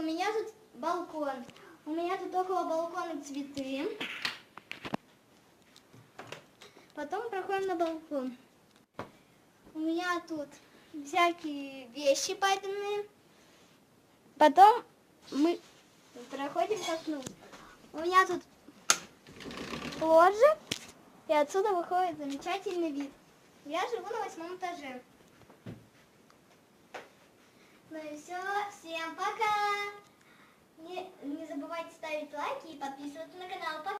у меня тут балкон. У меня тут около балкона цветы. Потом проходим на балкон. У меня тут всякие вещи папины. Потом мы проходим к окну. У меня тут ложа, и отсюда выходит замечательный вид. Я живу на восьмом этаже. Ну и все, всем пока! Ставить лайки и подписываться на канал. Пока!